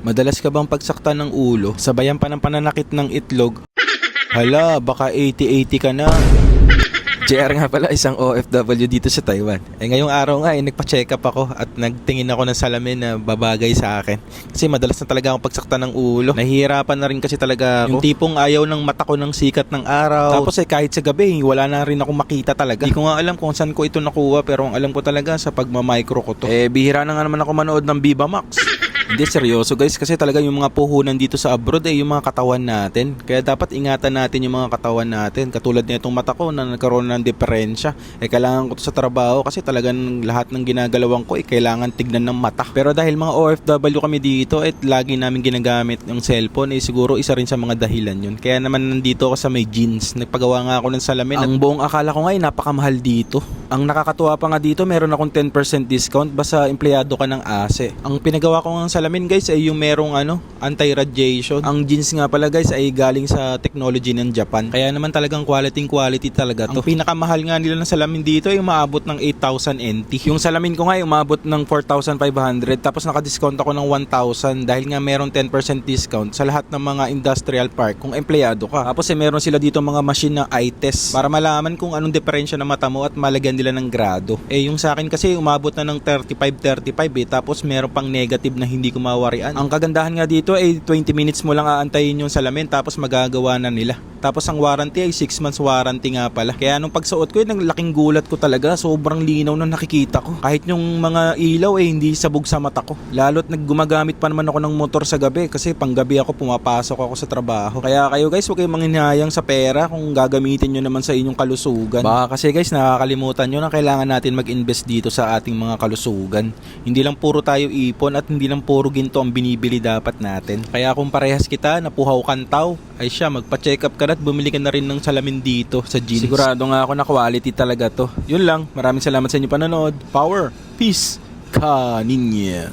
Madalas ka bang pagsaktan ng ulo, sabayan pa ng pananakit ng itlog? Hala, baka 80-80 ka na. JR nga pala, isang OFW dito sa Taiwan. Eh ngayong araw nga, eh, nagpa-check up ako at nagtingin ako ng salamin na babagay sa akin. Kasi madalas na talaga akong pagsaktan ng ulo. Nahihirapan na rin kasi talaga ako. Yung tipong ayaw ng mata ko ng sikat ng araw. Tapos eh kahit sa gabi, wala na rin ako makita talaga. Hindi ko nga alam kung saan ko ito nakuha pero ang alam ko talaga sa pagmamicro ko to. Eh bihira na nga naman ako manood ng Viva Max. Hindi, seryoso guys. Kasi talaga yung mga puhunan dito sa abroad ay yung mga katawan natin. Kaya dapat ingatan natin yung mga katawan natin. Katulad na itong mata ko na nagkaroon ng diferensya. Eh, kailangan ko to sa trabaho kasi talagang lahat ng ginagalawan ko eh, kailangan tignan ng mata. Pero dahil mga OFW kami dito at lagi namin ginagamit yung cellphone, eh siguro isa rin sa mga dahilan yun. Kaya naman nandito ako sa may jeans. Nagpagawa nga ako ng salamin. Ang buong akala ko nga ay napakamahal dito. Ang nakakatuwa pa nga dito, meron akong 10% discount basta empleyado ka ng ASE. Ang pinagawa ko ng salamin guys ay yung merong ano, anti-radiation. Ang jeans nga pala guys ay galing sa technology ng Japan. Kaya naman talagang quality quality talaga to. Ang pinakamahal nga nila ng salamin dito ay umaabot ng 8,000 NT. Yung salamin ko nga ay umabot ng 4,500 tapos naka-discount ako ng 1,000 dahil nga merong 10% discount sa lahat ng mga industrial park kung empleyado ka. Tapos eh meron sila dito mga machine na eye test para malaman kung anong diferensya ng mata mo at malagyan nila ng grado. Eh yung sa akin kasi umabot na ng 35-35 eh tapos meron pang negative na hindi ko mawarian. Ang kagandahan nga dito ay 20 minutes mo lang aantayin yung salamin tapos magagawa na nila. Tapos ang warranty ay 6 months warranty nga pala. Kaya nung pagsuot ko, yun, ang laking gulat ko talaga. Sobrang linaw na nakikita ko. Kahit yung mga ilaw eh, hindi sabog sa mata ko. Lalo't naggumagamit pa naman ako ng motor sa gabi kasi panggabi ako pumapasok ako sa trabaho. Kaya kayo guys, huwag kayong manghinayang sa pera kung gagamitin nyo naman sa inyong kalusugan. Baka kasi guys, nakakalimutan nyo na kailangan natin mag-invest dito sa ating mga kalusugan. Hindi lang puro tayo ipon at hindi lang puro ginto ang binibili dapat natin. Kaya kung parehas kita, napuhaw kantaw, ay siya, magpa-check up ka na at bumili ka na rin ng salamin dito sa jeans. Sigurado nga ako na quality talaga to. Yun lang, maraming salamat sa inyo panonood. Power, peace, kaninya.